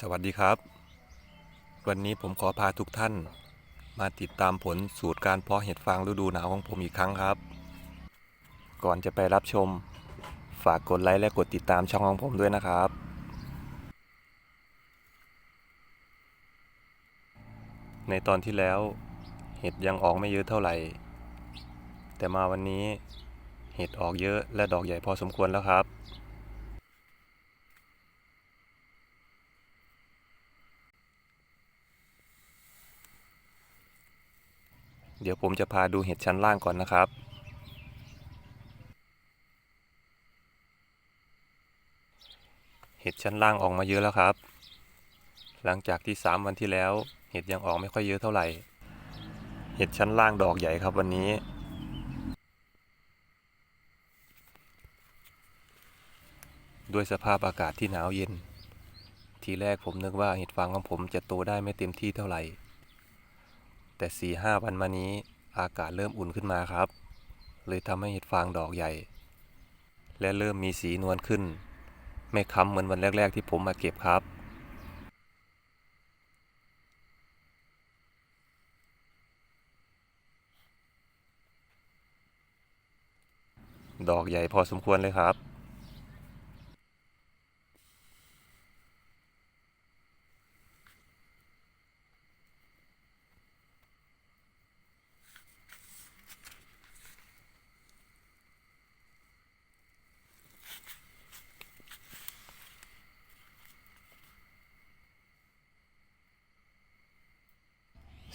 สวัสดีครับ วันนี้ผมขอพาทุกท่าน มาติดตามผลสูตรการเพาะเห็ดฟางฤดูหนาวของผมอีกครั้งครับ ก่อนจะไปรับชม ฝากกดไลค์และกดติดตามช่องของผมด้วยนะครับ ในตอนที่แล้ว เห็ดยังออกไม่เยอะเท่าไหร่ แต่มาวันนี้ เห็ดออกเยอะและดอกใหญ่พอสมควรแล้วครับ เดี๋ยวผมจะพาดูเห็ดชั้นล่างก่อนนะครับ เห็ดชั้นล่างออกมาเยอะแล้วครับ หลังจากที่ 3 วันที่แล้ว เห็ดยังออกไม่ค่อยเยอะเท่าไหร่ เห็ดชั้นล่างดอกใหญ่ครับวันนี้ ด้วยสภาพอากาศที่หนาวเย็น ทีแรกผมนึกว่าเห็ดฟางของผมจะโตได้ไม่เต็มที่เท่าไหร่ แต่สี่ห้าวันมานี้อากาศเริ่มอุ่นขึ้นมาครับ เลยทำให้เห็ดฟางดอกใหญ่ และเริ่มมีสีนวลขึ้น ไม่ค้ำเหมือนวันแรก ๆ ที่ผมมาเก็บครับ ดอกใหญ่พอสมควรเลยครับ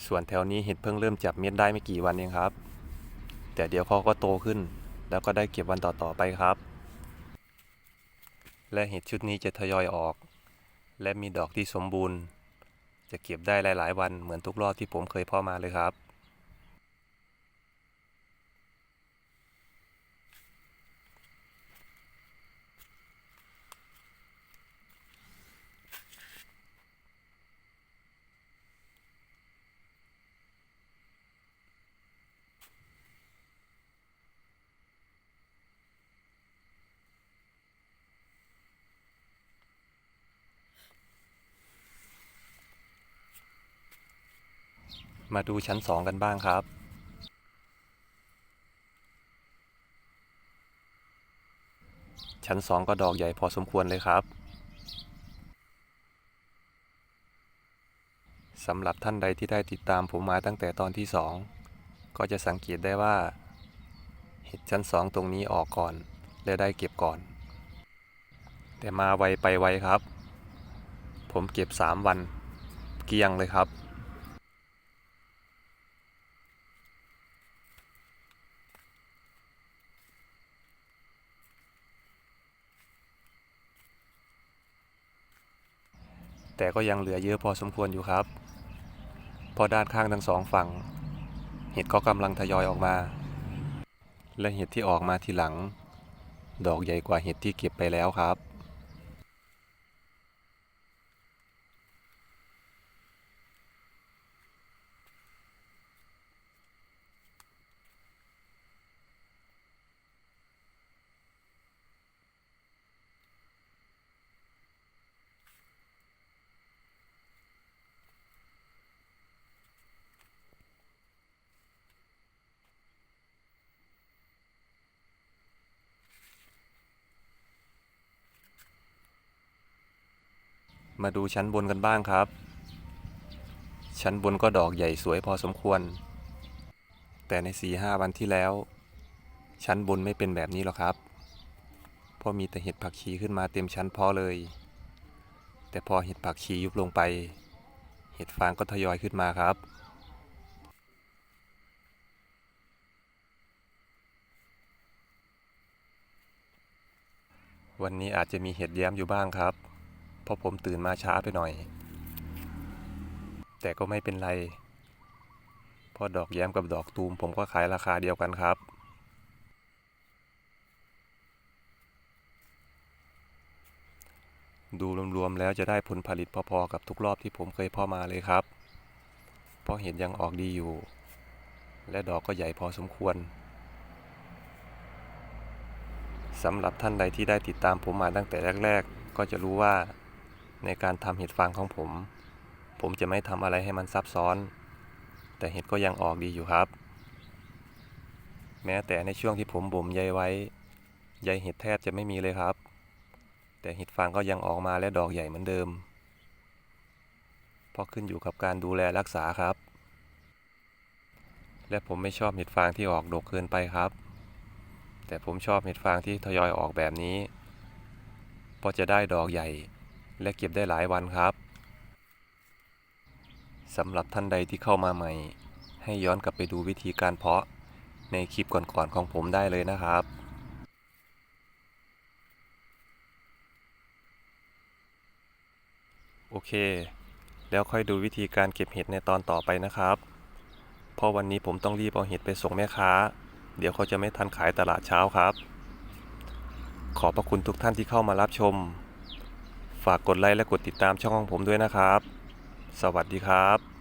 ส่วนแถวนี้เห็ดเพิ่งเริ่มจับเม็ดได้ไม่กี่วันเองครับ แต่เดี๋ยวเขาก็โตขึ้น แล้วก็ได้เก็บวันต่อๆไปครับ และเห็ดชุดนี้จะทยอยออก และมีดอกที่สมบูรณ์ จะเก็บได้หลาย ๆ วันเหมือนทุกรอบที่ผมเคยพ่อมาเลยครับ มาดูชั้นสองกันบ้างครับ ชั้นสองก็ดอกใหญ่พอสมควรเลยครับสำหรับท่านใดที่ได้ติดตามผมมาตั้งแต่ตอนที่สองก็จะสังเกตได้ว่า เห็ดชั้นสองตรงนี้ออกก่อน และได้เก็บก่อน แต่มาไวไปไวครับ ผมเก็บ 3 วัน เกลี้ยงเลยครับ แต่ก็ยังเหลือเยอะพอสมควรอยู่ครับเพราะด้านข้างทั้งสองฝั่ง เห็ดก็กำลังทยอยออกมา และเห็ดที่ออกมาทีหลัง ดอกใหญ่กว่าเห็ดที่เก็บไปแล้วครับ มาดูชั้นบนกันบ้างครับ ชั้นบนก็ดอกใหญ่สวยพอสมควร แต่ใน4ีหวันที่แล้ว ชั้นบนไม่เป็นแบบนี้หรอกครับ เพราะมีแต่เห็ดผักชีขึ้นมาเต็มชั้นพอเลย แต่พอเห็ดผักชียุบลงไป เห็ดฟางก็ทยอยขึ้นมาครับวันนี้อาจจะมีเห็ดแย้มอยู่บ้างครับ เพราะผมตื่นมาช้าไปหน่อย แต่ก็ไม่เป็นไร เพราะดอกแย้มกับดอกตูมผมก็ขายราคาเดียวกันครับ ดูรวมๆแล้วจะได้ผลผลิตพอๆกับทุกรอบที่ผมเคยพ่อมาเลยครับ เพราะเห็ดยังออกดีอยู่ และดอกก็ใหญ่พอสมควรสำหรับท่านใดที่ได้ติดตามผมมาตั้งแต่แรก ๆ ก็จะรู้ว่า ในการทำเห็ดฟางของผม ผมจะไม่ทำอะไรให้มันซับซ้อน แต่เห็ดก็ยังออกดีอยู่ครับ แม้แต่ในช่วงที่ผมบ่มใยไว้ใยเห็ดแทบจะไม่มีเลยครับ แต่เห็ดฟางก็ยังออกมาและดอกใหญ่เหมือนเดิมเพราะขึ้นอยู่กับการดูแลรักษาครับ และผมไม่ชอบเห็ดฟางที่ออกดกเกินไปครับ แต่ผมชอบเห็ดฟางที่ทยอยออกแบบนี้เพราะจะได้ดอกใหญ่ และเก็บได้หลายวันครับสำหรับท่านใดที่เข้ามาใหม่ ให้ย้อนกลับไปดูวิธีการเพาะในคลิปก่อนๆของผมได้เลยนะครับโอเค แล้วค่อยดูวิธีการเก็บเห็ดในตอนต่อไปนะครับ เพราะวันนี้ผมต้องรีบเอาเห็ดไปส่งแม่ค้า เดี๋ยวเขาจะไม่ทันขายตลาดเช้าครับ ขอบพระคุณทุกท่านที่เข้ามารับชม ฝากกดไลค์และกดติดตามช่องของผมด้วยนะครับ สวัสดีครับ